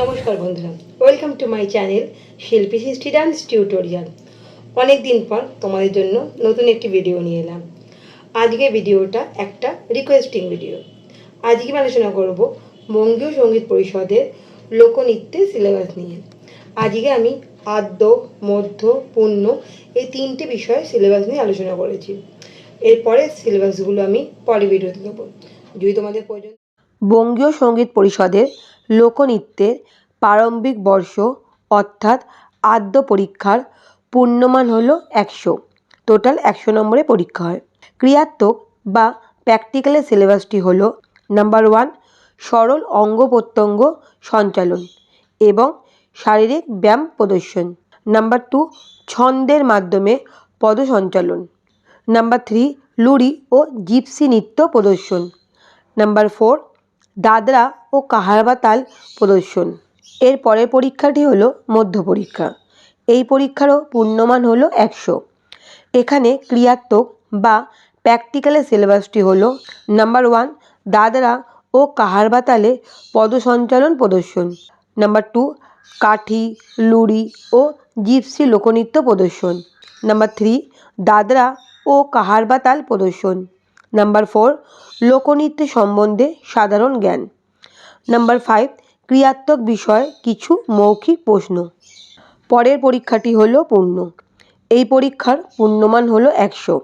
নমস্কার বন্ধুরা welcome to my channel শিল্পী সৃষ্টি ডান্স টিউটোরিয়াল অনেক দিন পর তোমাদের জন্য নতুন একটি ভিডিও নিয়ে এলাম। আজকে ভিডিওটা একটা রিকোয়েস্টিং ভিডিও আজকে আমি আলোচনা করব বঙ্গীয় সংগীত পরিষদের লোকনৃত্যের সিলেবাস নিয়ে। আজকে আমি আদ্য মধ্য পূর্ণ এই তিনটে বিষয়ে সিলেবাস নিয়ে আলোচনা করেছি। এরপরে সিলেবাসগুলো আমি পরে ভিডিওতে দেবো। যদি তোমাদের প্রয়োজন বঙ্গীয় সংগীত পরিষদের লোকনৃত্যের প্রারম্ভিক বর্ষ, অর্থাৎ আদ্য পরীক্ষার পূর্ণমান হলো একশো। টোটাল একশো নম্বরে পরীক্ষা হয়। ক্রিয়াত্মক বা প্র্যাকটিক্যালের সিলেবাসটি হলো নাম্বার ওয়ান সরল অঙ্গ প্রত্যঙ্গ সঞ্চালন এবং শারীরিক ব্যায়াম প্রদর্শন। নাম্বার টু ছন্দের মাধ্যমে পদ সঞ্চালন নাম্বার থ্রি লুরি ও জিপসি নৃত্য প্রদর্শন। নাম্বার ফোর দাদরা ও কাহারবা তাল প্রদর্শন। এর পরের পরীক্ষাটি হলো মধ্য পরীক্ষা। এই পরীক্ষারও পূর্ণমান হলো একশো। এখানে ক্রিয়াত্মক বা প্র্যাকটিক্যালের সিলেবাসটি হলো নাম্বার ওয়ান দাদরা ও কাহারবা তালে পদসঞ্চালন প্রদর্শন। নাম্বার টু কাঠি লুড়ি ও জিপসি লোকনৃত্য প্রদর্শন। নাম্বার থ্রি দাদরা ও কাহারবা তাল প্রদর্শন। নাম্বার ফোর লোকনৃত্য সম্বন্ধে সাধারণ জ্ঞান। নাম্বার ফাইভ ক্রিয়াত্মক বিষয়, কিছু মৌখিক প্রশ্ন। পরের পরীক্ষাটি হলো পূর্ণ। এই পরীক্ষার পূর্ণমান হলো একশো।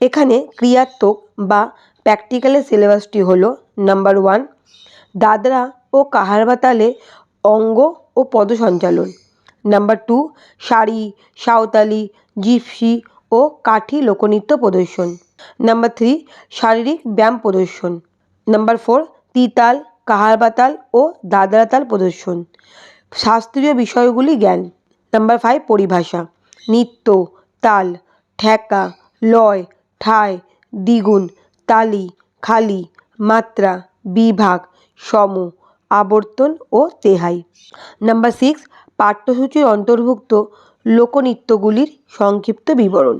এখানে ক্রিয়াত্মক বা প্র্যাকটিক্যালের সিলেবাসটি হলো নাম্বার ওয়ান দাদরা ও কাহারবাতালে অঙ্গ ও পদ সঞ্চালন number two sari, Santali, gypsy ও কাঠি লোকনৃত্য প্রদর্শন। নাম্বার থ্রি শারীরিক ব্যায়াম প্রদর্শন। নাম্বার ফোর তিতাল, কাহারবাতাল ও দাদরা তাল প্রদর্শন। শাস্ত্রীয় বিষয়গুলি জ্ঞান। নাম্বার ফাইভ পরিভাষা। নৃত্য, তাল, ঠেকা, লয় ঠায় দ্বিগুণ, তালি, খালি, মাত্রা, বিভাগ, সম, আবর্তন ও তেহাই। নাম্বার সিক্স পাঠ্যসূচির অন্তর্ভুক্ত লোকনৃত্যগুলির সংক্ষিপ্ত বিবরণ।